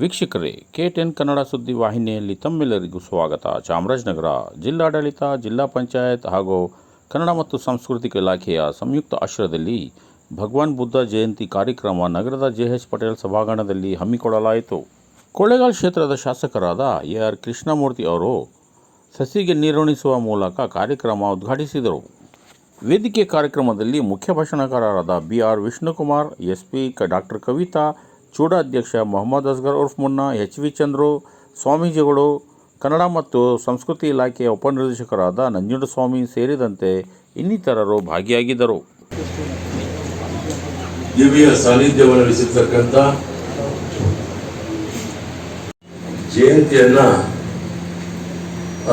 ವೀಕ್ಷಕರೇ, K ten Kannada ಸುದ್ದಿ ವಾಹಿನಿಯಲ್ಲಿ ತಮ್ಮೆಲ್ಲರಿಗೂ ಸ್ವಾಗತ. ಚಾಮರಾಜನಗರ ಜಿಲ್ಲಾಡಳಿತ, ಜಿಲ್ಲಾ ಪಂಚಾಯತ್ ಹಾಗೂ ಕನ್ನಡ ಮತ್ತು ಸಾಂಸ್ಕೃತಿಕ ಇಲಾಖೆಯ ಸಂಯುಕ್ತ ಆಶ್ರಯದಲ್ಲಿ ಭಗವಾನ್ ಬುದ್ಧ ಜಯಂತಿ ಕಾರ್ಯಕ್ರಮ ನಗರದ ಜೆ ಎಚ್ ಪಟೇಲ್ ಸಭಾಂಗಣದಲ್ಲಿ ಹಮ್ಮಿಕೊಳ್ಳಲಾಯಿತು. ಕೊಳ್ಳೇಗಾಲ ಕ್ಷೇತ್ರದ ಶಾಸಕರಾದ ಎ ಆರ್ ಕೃಷ್ಣಮೂರ್ತಿ ಅವರು ಸಸಿಗೆ ನೀರುಣಿಸುವ ಮೂಲಕ ಕಾರ್ಯಕ್ರಮ ಉದ್ಘಾಟಿಸಿದರು. ವೇದಿಕೆ ಕಾರ್ಯಕ್ರಮದಲ್ಲಿ ಮುಖ್ಯ ಭಾಷಣಕಾರರಾದ B R Vishnukumar, S P doctor Kavitha Chooda ಅಧ್ಯಕ್ಷ ಮೊಹಮ್ಮದ್ ಅಸ್ಗರ್ ಉರ್ಫ್ ಮುನ್ನಾ, ಎಚ್ ವಿ ಚಂದ್ರು, ಸ್ವಾಮೀಜಿಗಳು, ಕನ್ನಡ ಮತ್ತು ಸಂಸ್ಕೃತಿ ಇಲಾಖೆಯ ಉಪನಿರ್ದೇಶಕರಾದ ನಂಜುಂಡಸ್ವಾಮಿ ಸೇರಿದಂತೆ ಇನ್ನಿತರರು ಭಾಗಿಯಾಗಿದ್ದರು. ದಿವ್ಯ ಸಾನ್ನಿಧ್ಯವನ್ನು ವಹಿಸಿರ್ತಕ್ಕಂಥ ಜಯಂತಿಯನ್ನ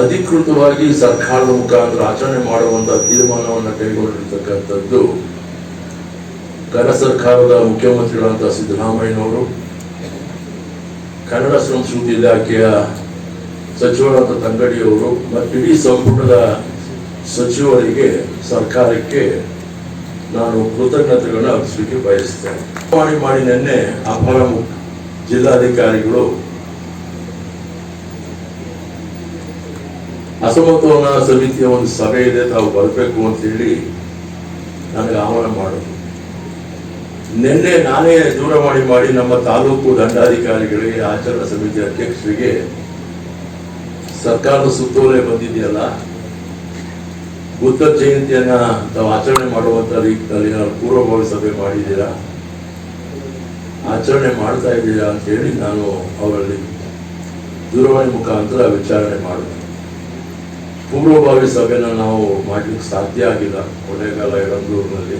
ಅಧಿಕೃತವಾಗಿ ಸರ್ಕಾರದ ಮುಖಾಂತರ ಆಚರಣೆ ಮಾಡುವಂಥ ತೀರ್ಮಾನವನ್ನು ಕೈಗೊಂಡಿರ್ತಕ್ಕಂಥದ್ದು ಕನ್ನಡ ಸರ್ಕಾರದ ಮುಖ್ಯಮಂತ್ರಿಗಳಂತ ಸಿದ್ದರಾಮಯ್ಯನವರು ಕನ್ನಡ ಸಂಸ್ಕೃತಿ ಇಲಾಖೆಯ ಸಚಿವರಾದ ತಂಗಡಿಯವರು ಮತ್ತು ಇಡೀ ಸಂಪುಟದ ಸಚಿವರಿಗೆ ಸರ್ಕಾರಕ್ಕೆ ನಾನು ಕೃತಜ್ಞತೆಗಳನ್ನು ಅರ್ಪಿಸಲಿಕ್ಕೆ ಬಯಸ್ತೇನೆ. ಮಾಡಿ ಮಾಡಿ ನಿನ್ನೆ ಅಪರ ಜಿಲ್ಲಾಧಿಕಾರಿಗಳು ಅಸಮತೋಲನ ಸಮಿತಿಯ ಒಂದು ಸಭೆ ಇದೆ, ತಾವು ಬರಬೇಕು ಅಂತ ಹೇಳಿ ನನಗೆ ಆಹ್ವಾನ ಮಾಡಿದ್ರು. ನಿನ್ನೆ ನಾನೇ ದೂರವಾಣಿ ಮಾಡಿ ನಮ್ಮ ತಾಲೂಕು ದಂಡಾಧಿಕಾರಿಗಳಿಗೆ ಆಚರಣಾ ಸಮಿತಿ ಅಧ್ಯಕ್ಷರಿಗೆ ಸರ್ಕಾರದ ಸುತ್ತೋಲೆ ಬಂದಿದೆಯಲ್ಲ, ಬುದ್ಧ ಜಯಂತಿಯನ್ನ ತಾವು ಆಚರಣೆ ಮಾಡುವಂತ ರೀತಿಯಲ್ಲಿ ನಾವು ಪೂರ್ವಭಾವಿ ಸಭೆ ಮಾಡಿದ್ದೀರಾ? ಆಚರಣೆ ಮಾಡ್ತಾ ಇದ್ದೀರಾ ಅಂತ ಹೇಳಿ ನಾನು ಅವರಲ್ಲಿ ದೂರವಾಣಿ ಮುಖಾಂತರ ವಿಚಾರಣೆ ಮಾಡಿದೆ. ಪೂರ್ವಭಾವಿ ಸಭೆನ ನಾವು ಮಾಡಲಿಕ್ಕೆ ಸಾಧ್ಯ ಆಗಿಲ್ಲ. ಕೊಳ್ಳೇಗಾಲ ಯಳಂದೂರಿನಲ್ಲಿ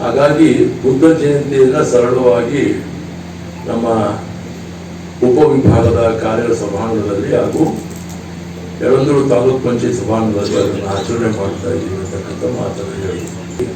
ಹಾಗಾಗಿ ಬುದ್ಧ ಜಯಂತಿಯನ್ನ ಸರಳವಾಗಿ ನಮ್ಮ ಉಪವಿಭಾಗದ ಕಾರ್ಯ ಸಭಾಂಗಣದಲ್ಲಿ ಹಾಗೂ ಎರಡೂರು ತಾಲೂಕ್ ಪಂಚಾಯತ್ ಸಭಾಂಗಣದಲ್ಲಿ ಅದನ್ನು ಆಚರಣೆ ಮಾಡ್ತಾ ಇದ್ದೀವಿ ಅಂತಕ್ಕಂಥ ಮಾತನ್ನು ಹೇಳಿದ್ವಿ